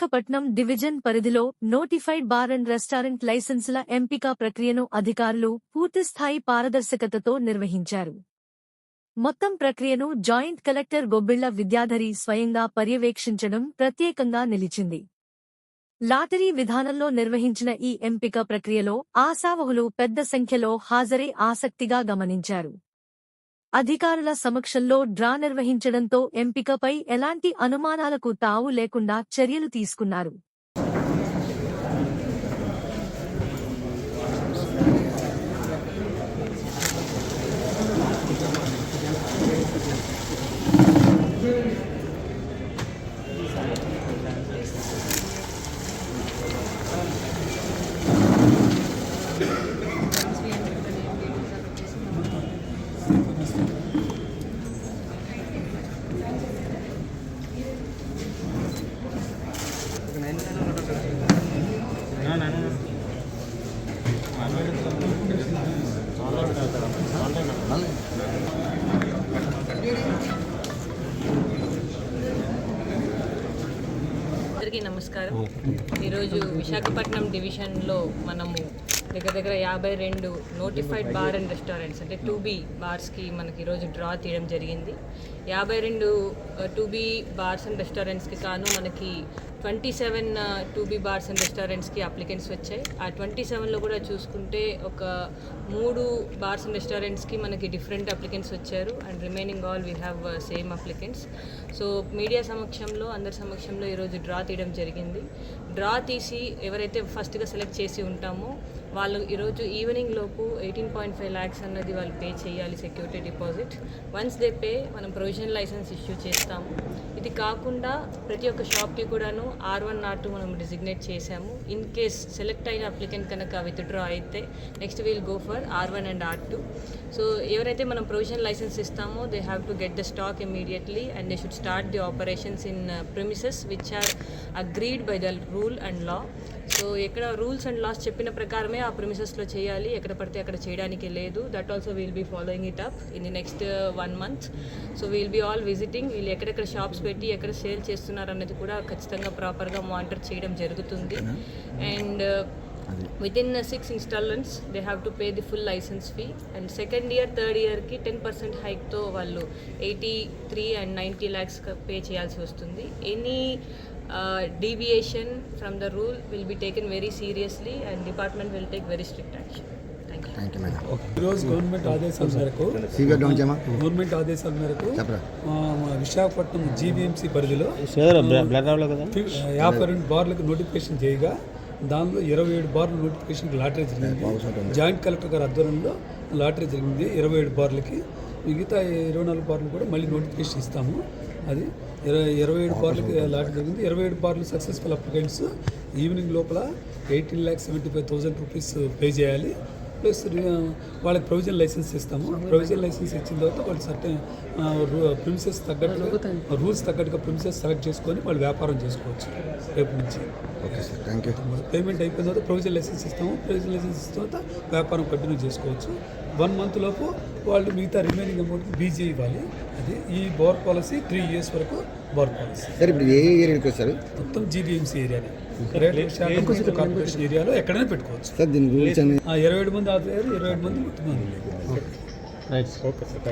Visakhapatnam division పరిధిలో notified bar and restaurant లైసెన్సుల ఎంపిక ప్రక్రియను అధికారులు పూర్తిస్థాయి పారదర్శకతతో నిర్వహించారు. మొత్తం ప్రక్రియను జాయింట్ కలెక్టర్ గొబ్బిళ్ళ విద్యాధరి స్వయంగా పర్యవేక్షించడం ప్రత్యేకంగా నిలిచింది. లాటరీ విధానంలో నిర్వహించిన ఈ ఎంపిక ప్రక్రియలో ఆశావహులు పెద్ద సంఖ్యలో హాజరై ఆసక్తిగా గమనించారు. అధికారుల సమక్షంలో డ్రా నిర్వహించడంతో ఎంపికపై ఎలాంటి అనుమానాలకు తావు లేకుండా చర్యలు తీసుకున్నారు. అందరికీ నమస్కారం. ఈరోజు విశాఖపట్నం డివిజన్లో మనము దగ్గర దగ్గర యాభై రెండు నోటిఫైడ్ బార్ అండ్ రెస్టారెంట్స్ అంటే టూ బీ బార్స్కి మనకి ఈరోజు డ్రా తీయడం జరిగింది. యాభై రెండు టూ బీ బార్స్ అండ్ రెస్టారెంట్స్కి కాను మనకి twenty seven two B bars and రెస్టారెంట్స్కి applicants వచ్చాయి. ఆ ట్వంటీ సెవెన్లో కూడా చూసుకుంటే ఒక మూడు బార్స్ అండ్ రెస్టారెంట్స్కి మనకి డిఫరెంట్ అప్లికెంట్స్ వచ్చారు. And remaining all we have same applicants. So media సమక్షంలో అందరి సమక్షంలో ఈరోజు డ్రా తీయడం జరిగింది. డ్రా తీసి ఎవరైతే ఫస్ట్గా సెలెక్ట్ చేసి ఉంటామో వాళ్ళు ఈరోజు ఈవినింగ్ లోపు ఎయిటీన్ పాయింట్ ఫైవ్ ల్యాక్స్ అన్నది వాళ్ళు పే చేయాలి security deposit once they pay మనం ప్రొవిజనల్ లైసెన్స్ ఇష్యూ చేస్తాము. ఇది కాకుండా ప్రతి ఒక్క షాప్కి కూడాను ఆర్ వన్ ఆర్ టూ మనం డిజిగ్నేట్ చేశాము. ఇన్ కేస్ సెలెక్ట్ అయిన అప్లికెంట్ కనుక విత్డ్రా అయితే next we'll go for R one and R two so ఎవరైతే మనం ప్రొవిజనల్ లైసెన్స్ ఇస్తామో they have to get the stock immediately and they should start the operations in premises which are agreed by the rule and law so ఎక్కడ rules and laws చెప్పిన ప్రకారమే ఆ ప్రిమిసెస్లో చేయాలి. ఎక్కడ పడితే అక్కడ చేయడానికి లేదు. That also will be following it up in the next one month so will be all visiting వీళ్ళు ఎక్కడెక్కడ షాప్స్ పెట్టి ఎక్కడ సేల్ చేస్తున్నారు అన్నది కూడా ఖచ్చితంగా ప్రాపర్గా మానిటర్ చేయడం జరుగుతుంది. And within six instalments they have to pay the full licence fee and second year third ఇయర్కి టెన్ పర్సెంట్ హైక్తో వాళ్ళు eighty three and ninety lakhs pay చేయాల్సి వస్తుంది. Any deviation from the rule will be taken very seriously and department will take very strict action thank you thank you madam ఈరోజు government ఆదేశాల మేరకు government ఆదేశాల మేరకు Visakhapatnam GVMC పరిధిలో యాభై రెండు బార్లకు నోటిఫికేషన్ చేయగా దానిలో ఇరవై ఏడు బార్ల నోటిఫికేషన్ లాటరీ జరిగింది. జాయింట్ కలెక్టర్ గారి ఆధ్వర్యంలో లాటరీ జరిగింది. ఇరవై ఏడు బార్లకి మిగతా ఇరవై నాలుగు బార్లు కూడా మళ్ళీ నోటిఫికేషన్ ఇస్తాము. అది ఇరవై ఇరవై ఏడు బార్లకి లాటరీ జరిగింది. ఇరవై ఏడు బార్లు సక్సెస్ఫుల్ అప్లికెంట్స్ ఈవినింగ్ లోపల eighteen lakhs seventy five thousand rupees pay చేయాలి ప్లస్ వాళ్ళకి ప్రొవిజన్ లైసెన్స్ ఇస్తాము ప్రొవిజన్ లైసెన్స్ ఇచ్చిన తర్వాత వాళ్ళు సర్టెన్ ప్రిమిసెస్ తగ్గట్టుగా రూల్స్ తగ్గట్టుగా ప్రిమిసెస్ సెలెక్ట్ చేసుకొని వాళ్ళు వ్యాపారం చేసుకోవచ్చు రేపు నుంచి. Okay sir thank you payment అయిపోయిన తర్వాత ప్రొవిజన్ లైసెన్స్ ఇస్తాము. ప్రొవిజన్ లైసెన్స్ ఇచ్చిన తర్వాత వ్యాపారం కంటిన్యూ చేసుకోవచ్చు. వన్ మంత్ లోపు వాళ్ళు మిగతా రిమైనింగ్ అమౌంట్కి బీజీ ఇవ్వాలి. అది ఈ బోర్ పాలసీ త్రీ ఇయర్స్ వరకు బోర్ పాలసీ సార్ ఇప్పుడు ఏ ఏరియాకి వచ్చారు? మొత్తం జీబీఎంసీ ఏరియానే కార్పొరేషన్ ఏరియాలో ఎక్కడైనా పెట్టుకోవచ్చు. సార్ దీని రూల్స్ అని ఆ, ఇరవై ఏడు మంది ఆదాయారు ఇరవై ఏడు మంది మొత్తం మంది రైట్. Okay sir